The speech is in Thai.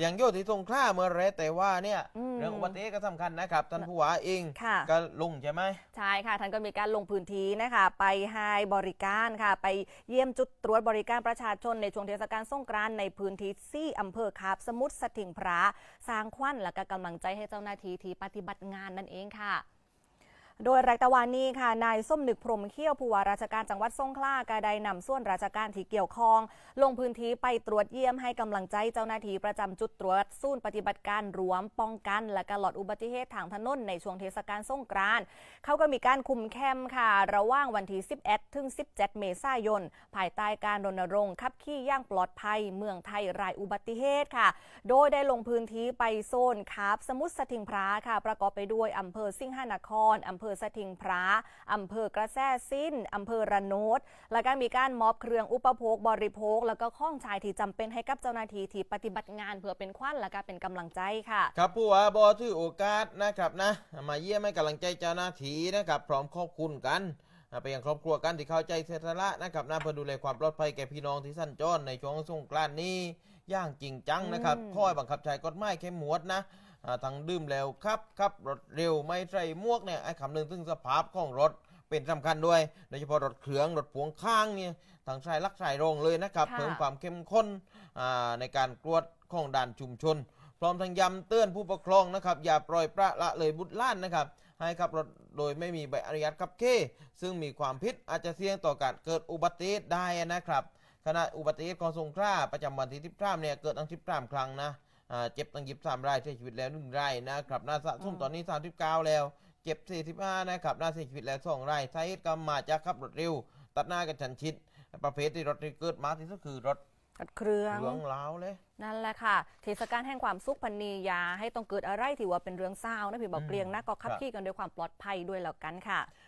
อย่างโยที่สงขลาเมื่อไรแต่ว่าเนี่ยอืมเรื่องอุบัติเหตุก็สำคัญนะครับท่านผู้ว่าเองค่ะก็ลงใช่ไหมใช่ค่ะท่านก็มีการลงพื้นที่นะคะไปให้บริการค่ะ ไปเยี่ยมจุดตรวจบริการประชาชนในช่วงเทศกาลสงกรานต์ในพื้นที่ซี่อำเภอคาบสมุทรสถิงพระสร้างขวัญและก็กำลังใจให้เจ้าหน้าที่ที่ปฏิบัติงานนั่นเองค่ะ โดยแรกตะวันนี้ค่ะ นายส้มหนึกพรมเขี้ยวผู้ว่าราชการจังหวัดสงขลากาได้นำส่วนราชการที่เกี่ยวข้อง ลงพื้นที่ไปตรวจเยี่ยมให้กำลังใจเจ้าหน้าที่ประจำจุดตรวจศูนย์ปฏิบัติการรวมป้องกัน และก็ลอดอุบัติเหตุทางถนนในช่วงเทศกาลสงกรานต์เขาก็มีการคุมเข้มค่ะ ระหว่างวันที่ 11 ถึง 17 เมษายน ภายใต้การรณรงค์ขับขี่ย่างปลอดภัย เมืองไทยไร้อุบัติเหตุค่ะ โดยได้ลงพื้นที่ไปโซนคาบสมุทรสถิงพระค่ะ ประกอบไปด้วยอำเภอสิงหนครอำเภอสถิงพระอำเภอกระแสสิ้นอำเภอระโนดแล้วก็มีการมอบเครื่องอุปโภคบริโภค แล้วก็ข้องชายที่จำเป็นให้กับเจ้าหน้าที่ที่ปฏิบัติงานเพื่อเป็นขวัญและก็เป็นกำลังใจค่ะ ครับผู้ว่าบอถือโอกาสนะครับนะ มาเยี่ยมให้กำลังใจเจ้าหน้าที่นะครับ พร้อมขอบคุณกันอ่าไปยังครอบครัวกันที่เข้าใจเสียสละนะครับนะเพื่อดูแลความปลอดภัยแก่พี่น้องที่สั้นจรในช่วงสงกรานต์นี้ อย่างจริงจังนะครับอืมข้อให้บังคับใช้กฎหมายเข้มงวดนะ อ่าทั้งดื่มแล้วครับครับรถเร็วไม่ใส่หมวกเนี่ยไอ้คำนึงถึงสภาพของรถเป็นสำคัญด้วยโดยเฉพาะรถเครื่องรถพ่วงข้างเนี่ยทางสายลักสายโรงเลยนะครับค่ะเพิ่มความเข้มข้นอ่าในการตรวจของด่านชุมชน พร้อมทั้งย้ำเตือนผู้ปกครองนะครับ อย่าปล่อยประละเลยบุตรหล้านนะครับ ให้ขับรถโดยไม่มีใบอนุญาตขับขี่ซึ่งมีความผิดอาจจะเสี่ยงต่อการเกิดอุบัติเหตุได้นะครับขณะอุบัติเหตุของสงขลาประจำวันที่13เนี่ยเกิดตั้ง13ครั้งนะอ่า เจ็บตั้ง23รายเสียชีวิตแล้ว1รายนะครับน่าสะสมตอนนี้39แล้ว เจ็บ45นะครับน่าเสียชีวิตแล้ว2รายสาเหตุก็มาจากขับรถเร็ว ตัดหน้ากันชันชิด ประเภทที่รถที่เกิดมาที่สุดคือรถรถเครื่องเหลืองล้าวเลยนั่นแหละค่ะ เทศกาลแห่งความสุขพันนีอยาให้ต้องเกิดอะไรที่ว่าเป็นเรื่องเศร้านะพี่บอกอืมเปลียงนะก็ขับครับขี่กันด้วยความปลอดภัยด้วยแล้วกันค่ะ